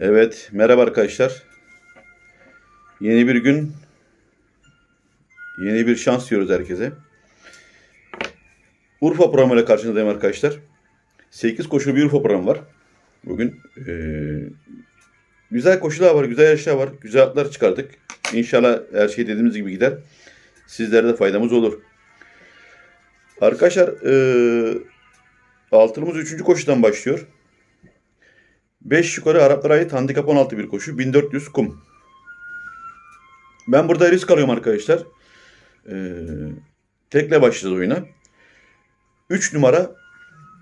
Evet, merhaba arkadaşlar. Yeni bir gün, yeni bir şans diyoruz herkese. Urfa programıyla karşınızdayım arkadaşlar. 8 koşulu bir Urfa programı var. Bugün eee, güzel koşular var, güzel yarışlar var, güzel atlar çıkardık. İnşallah her şey dediğimiz gibi gider. Sizlere de faydamız olur. Arkadaşlar, eee altılımız 3. koşudan başlıyor. 5 yukarı Araplara ait handikap 16 bir koşu. 1400 kum. Ben burada risk alıyorum arkadaşlar. Ee, tekle başlayacağız oyuna. 3 numara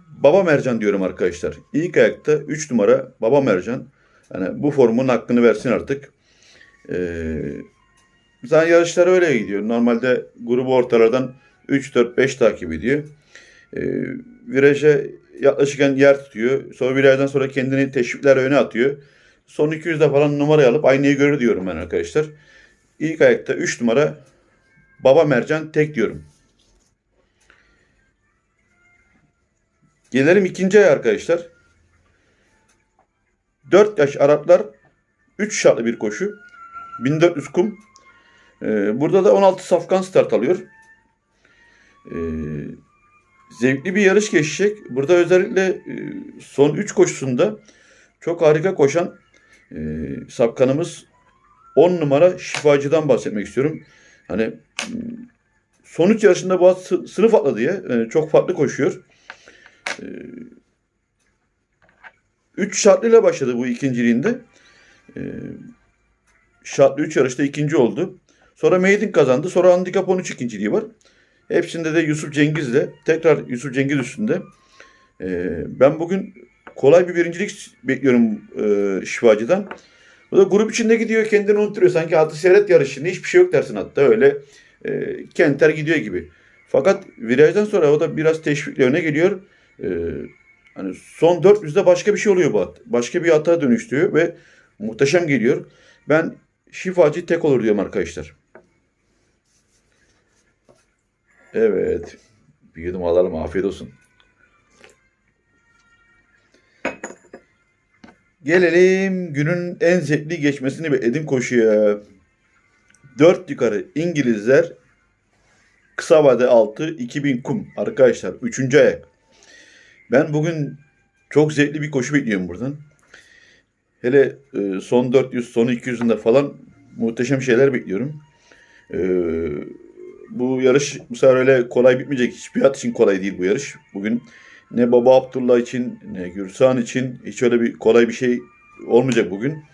Baba Mercan diyorum arkadaşlar. İlk ayakta 3 numara Baba Mercan. Yani bu formun hakkını versin artık. Ee, zaten yarışlar öyle gidiyor. Normalde grubu ortalardan 3, 4, 5 takip ediyor. Ee, viraja yaklaşırken yer tutuyor. Sonra virajdan sonra kendini teşvikler öne atıyor. Son 200'de falan numarayı alıp aynayı görür diyorum ben arkadaşlar. İlk ayakta 3 numara Baba Mercan tek diyorum. Gelelim ikinci aya arkadaşlar. 4 yaş Araplar 3 şartlı bir koşu. 1400 kum. Ee, burada da 16 safkan start alıyor. Ee, zevkli bir yarış geçecek. Burada özellikle e, son 3 koşusunda çok harika koşan e, sapkanımız 10 numara şifacıdan bahsetmek istiyorum. Hani son 3 yarışında bu sınıf atladı diye e, çok farklı koşuyor. 3 şartlıyla başladı bu ikinciliğinde. E, şartlı 3 yarışta ikinci oldu. Sonra Maiden kazandı. Sonra Handikap 13 ikinciliği var. Hepsinde de Yusuf Cengiz'le tekrar Yusuf Cengiz üstünde. Ee, ben bugün kolay bir birincilik bekliyorum e, şifacıdan. O da grup içinde gidiyor kendini unutuyor. Sanki atı seyret yarışında hiçbir şey yok dersin hatta öyle e, kenter gidiyor gibi. Fakat virajdan sonra o da biraz teşvikle öne geliyor. E, hani son 400'de başka bir şey oluyor bu at. Başka bir ata dönüştürüyor ve muhteşem geliyor. Ben şifacı tek olur diyorum arkadaşlar. Evet. Bir yudum alalım. Afiyet olsun. Gelelim günün en zevkli geçmesini bekledim koşuya. Dört yukarı İngilizler kısa vade altı 2000 kum arkadaşlar. Üçüncü ayak. Ben bugün çok zevkli bir koşu bekliyorum buradan. Hele e, son 400, son 200'ünde falan muhteşem şeyler bekliyorum. Ee, bu yarış bu sefer öyle kolay bitmeyecek. Hiçbir at için kolay değil bu yarış. Bugün ne Baba Abdullah için ne Gürsan için hiç öyle bir kolay bir şey olmayacak bugün.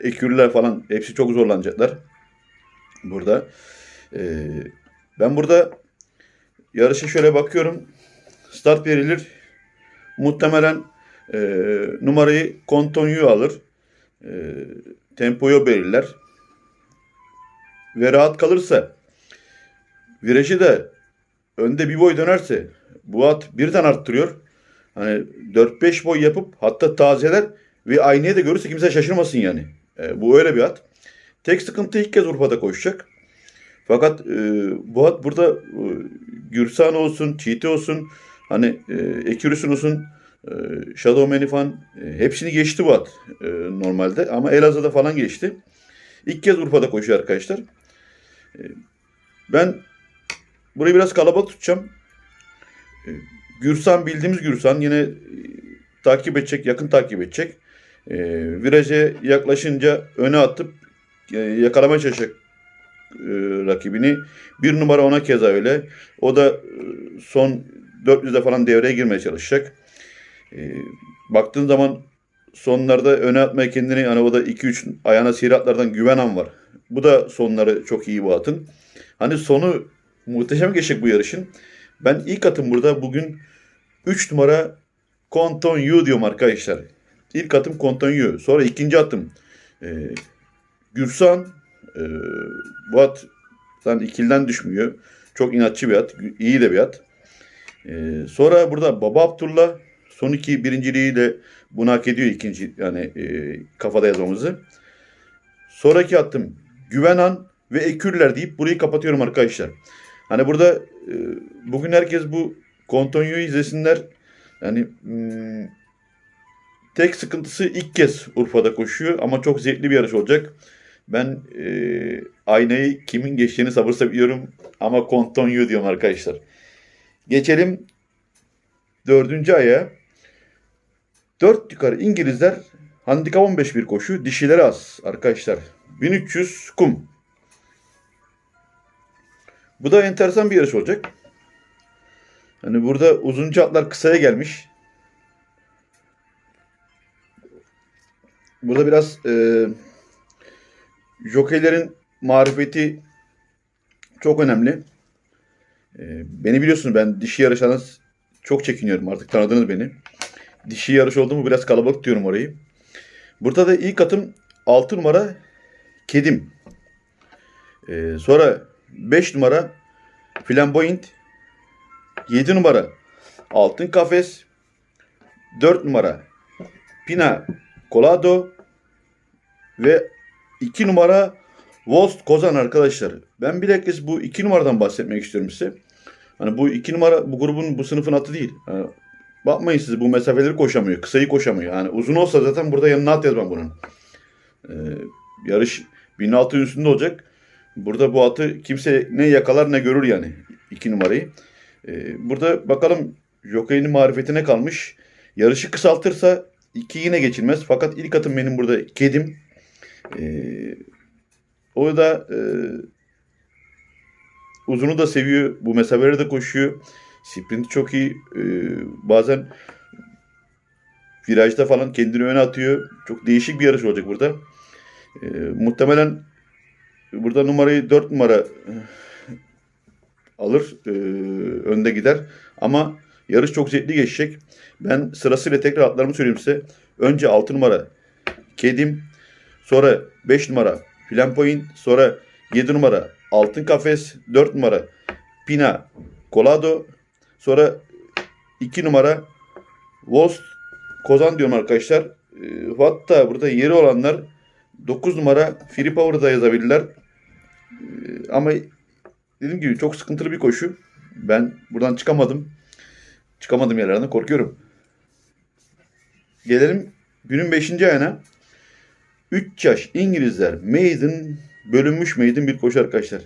Ekürler falan hepsi çok zorlanacaklar. Burada. Ee, ben burada yarışa şöyle bakıyorum. Start verilir. Muhtemelen e, numarayı Kontonyu alır. E, tempoyu belirler. Ve rahat kalırsa virajı da önde bir boy dönerse bu at birden arttırıyor. Hani 4-5 boy yapıp hatta tazeler ve aynayı da görürse kimse şaşırmasın yani. E, bu öyle bir at. Tek sıkıntı ilk kez Urfa'da koşacak. Fakat e, bu at burada e, Gürsan olsun, Çiğti olsun, hani e, Ekürüsün olsun, e, Shadow Manifan e, hepsini geçti bu at e, normalde. Ama Elazığ'da falan geçti. İlk kez Urfa'da koşuyor arkadaşlar. E, ben Burayı biraz kalabalık tutacağım. Ee, Gürsan bildiğimiz Gürsan yine e, takip edecek, yakın takip edecek. E, viraja yaklaşınca öne atıp e, çalışacak e, rakibini. Bir numara ona keza öyle. O da e, son 400'de falan devreye girmeye çalışacak. E, baktığın zaman sonlarda öne atmaya kendini hani o da 2-3 ayağına siratlardan güvenen var. Bu da sonları çok iyi bu atın. Hani sonu muhteşem geçecek bu yarışın. Ben ilk atım burada bugün 3 numara Konton Yu diyorum arkadaşlar. İlk atım Konton Yu. Sonra ikinci atım e, Gürsan. E, bu at zaten ikilden düşmüyor. Çok inatçı bir at. iyi de bir at. E, sonra burada Baba Abdullah son iki birinciliğiyle bunu hak ediyor ikinci yani e, kafada yazmamızı. Sonraki attım Güvenan ve Ekürler deyip burayı kapatıyorum arkadaşlar. Hani burada e, bugün herkes bu Kontonyo'yu izlesinler. Yani hmm, tek sıkıntısı ilk kez Urfa'da koşuyor ama çok zevkli bir yarış olacak. Ben e, aynayı kimin geçtiğini sabırsızla biliyorum ama Contonio diyorum arkadaşlar. Geçelim dördüncü aya. Dört yukarı İngilizler handikap 15 bir koşu. Dişileri az arkadaşlar. 1300 kum. Bu da enteresan bir yarış olacak. Hani burada uzunca atlar kısaya gelmiş. Burada biraz e, jokeylerin marifeti çok önemli. E, beni biliyorsunuz ben dişi yarışlardan çok çekiniyorum artık tanıdınız beni. Dişi yarış oldu mu biraz kalabalık diyorum orayı. Burada da ilk atım 6 numara Kedim. E, sonra 5 numara Flamboyant. 7 numara Altın Kafes. 4 numara Pina Colado ve 2 numara Wolst Kozan arkadaşlar. Ben bir kez bu 2 numaradan bahsetmek istiyorum size. Hani bu 2 numara bu grubun bu sınıfın atı değil. Yani bakmayın siz bu mesafeleri koşamıyor. Kısayı koşamıyor. Yani uzun olsa zaten burada yanına at yazmam bunun. Ee, yarış 1600 üstünde olacak. Burada bu atı kimse ne yakalar ne görür yani. 2 numarayı. Ee, burada bakalım Jokey'in marifetine kalmış. Yarışı kısaltırsa 2 yine geçilmez. Fakat ilk atım benim burada kedim. Ee, o da e, uzunu da seviyor. Bu mesafeleri de koşuyor. Sprint çok iyi. Ee, bazen virajda falan kendini öne atıyor. Çok değişik bir yarış olacak burada. Ee, muhtemelen burada numarayı 4 numara e, alır. e, önde gider. Ama yarış çok zevkli geçecek. Ben sırasıyla tekrar atlarımı söyleyeyim size. Önce 6 numara Kedim. Sonra 5 numara Flampoint. Sonra 7 numara Altın Kafes. 4 numara Pina Colado. Sonra 2 numara Wolst Kozan diyorum arkadaşlar. E, hatta burada yeri olanlar 9 numara Free Power'da yazabilirler. E, ama dediğim gibi çok sıkıntılı bir koşu. Ben buradan çıkamadım. Çıkamadım yerlerden korkuyorum. Gelelim günün 5. ayına. 3 yaş İngilizler Maiden bölünmüş Maiden bir koşu arkadaşlar.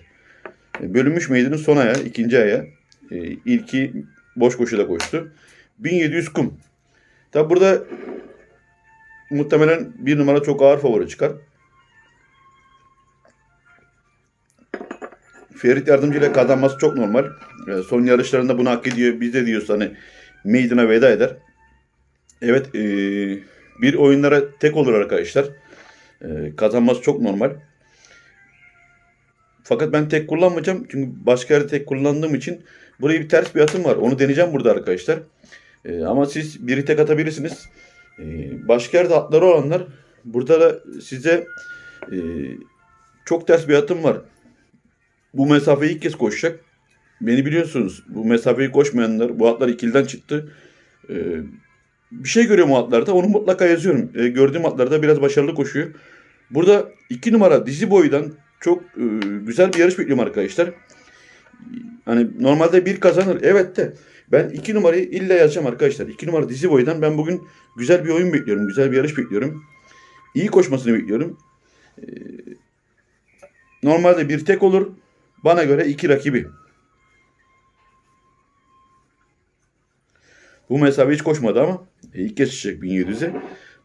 E, Bölünmüş Maiden'in son ayağı, ikinci ayağı. E, ilki boş koşuda koştu. 1700 kum. Tabi burada muhtemelen bir numara çok ağır favori çıkar. Ferit Yardımcı ile kazanması çok normal. E, son yarışlarında bunu hak ediyor. Biz de diyoruz hani Maiden'a veda eder. Evet e, bir oyunlara tek olur arkadaşlar. E, kazanması çok normal. Fakat ben tek kullanmayacağım. Çünkü başka yerde tek kullandığım için buraya bir ters bir atım var. Onu deneyeceğim burada arkadaşlar. Ama siz biri tek atabilirsiniz. E, başka yerde atları olanlar burada da size çok ters bir atım var. Bu mesafeyi ilk kez koşacak. Beni biliyorsunuz. Bu mesafeyi koşmayanlar, bu atlar ikilden çıktı. E, bir şey görüyorum o atlarda. Onu mutlaka yazıyorum. E, gördüğüm atlarda biraz başarılı koşuyor. Burada iki numara dizi boydan çok e, güzel bir yarış bekliyorum arkadaşlar. Hani normalde bir kazanır. Evet de ben iki numarayı illa yazacağım arkadaşlar. İki numara dizi boydan ben bugün güzel bir oyun bekliyorum. Güzel bir yarış bekliyorum. İyi koşmasını bekliyorum. E, normalde bir tek olur. Bana göre iki rakibi. Bu mesafe hiç koşmadı ama e, ilk çıkacak 1700'e.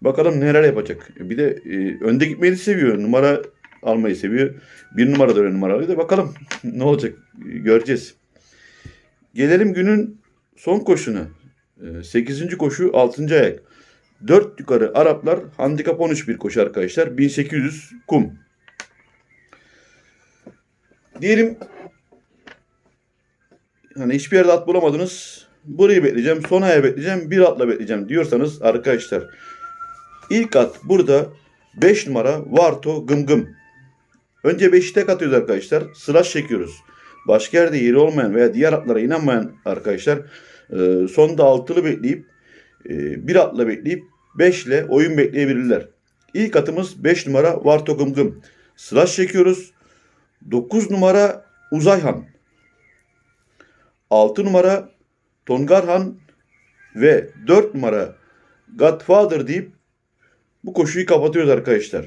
Bakalım neler yapacak. Bir de e, önde gitmeyi de seviyor. Numara almayı seviyor. Bir numara da öyle numara alıyor da bakalım ne olacak E, göreceğiz. Gelelim günün son koşuna. 8. koşu 6. ayak. 4 yukarı Araplar handikap 13 bir koşu arkadaşlar. 1800 kum. Diyelim hani hiçbir yerde at bulamadınız. Burayı bekleyeceğim. Son aya bekleyeceğim. Bir atla bekleyeceğim diyorsanız arkadaşlar ilk at burada 5 numara Varto Gım Gım. Önce 5'i tek atıyoruz arkadaşlar. Slash çekiyoruz. Başka yerde yeri olmayan veya diğer atlara inanmayan arkadaşlar e, sonda altılı bekleyip e, bir atla bekleyip 5 ile oyun bekleyebilirler. İlk atımız 5 numara Varto Gım Gım. Slash çekiyoruz. 9 numara Uzayhan. 6 numara Tongarhan ve 4 numara Godfather deyip bu koşuyu kapatıyoruz arkadaşlar.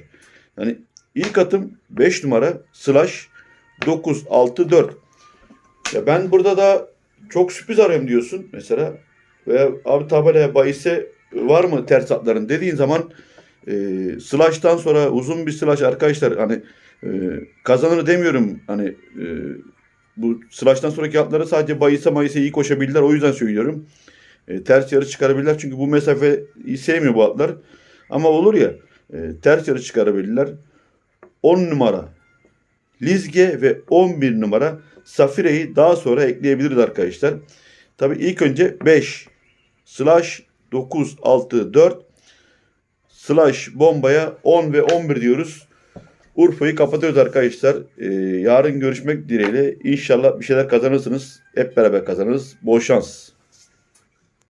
Yani ilk atım 5 numara slash 9 6 4. Ya ben burada da çok sürpriz arıyorum diyorsun mesela. Veya abi tabelaya bahise var mı ters atların dediğin zaman e, slash'tan sonra uzun bir slash arkadaşlar hani e, kazanır demiyorum hani e, bu slash'tan sonraki atları sadece bahise mahise iyi koşabilirler o yüzden söylüyorum. E, ters yarı çıkarabilirler çünkü bu mesafeyi sevmiyor bu atlar. Ama olur ya e, ters yarı çıkarabilirler. 10 numara Lizge ve 11 numara Safire'yi daha sonra ekleyebiliriz arkadaşlar. Tabi ilk önce 5 slash 9 6 4 slash bombaya 10 ve 11 diyoruz. Urfa'yı kapatıyoruz arkadaşlar. Ee, yarın görüşmek dileğiyle. İnşallah bir şeyler kazanırsınız. Hep beraber kazanırız. Bol şans.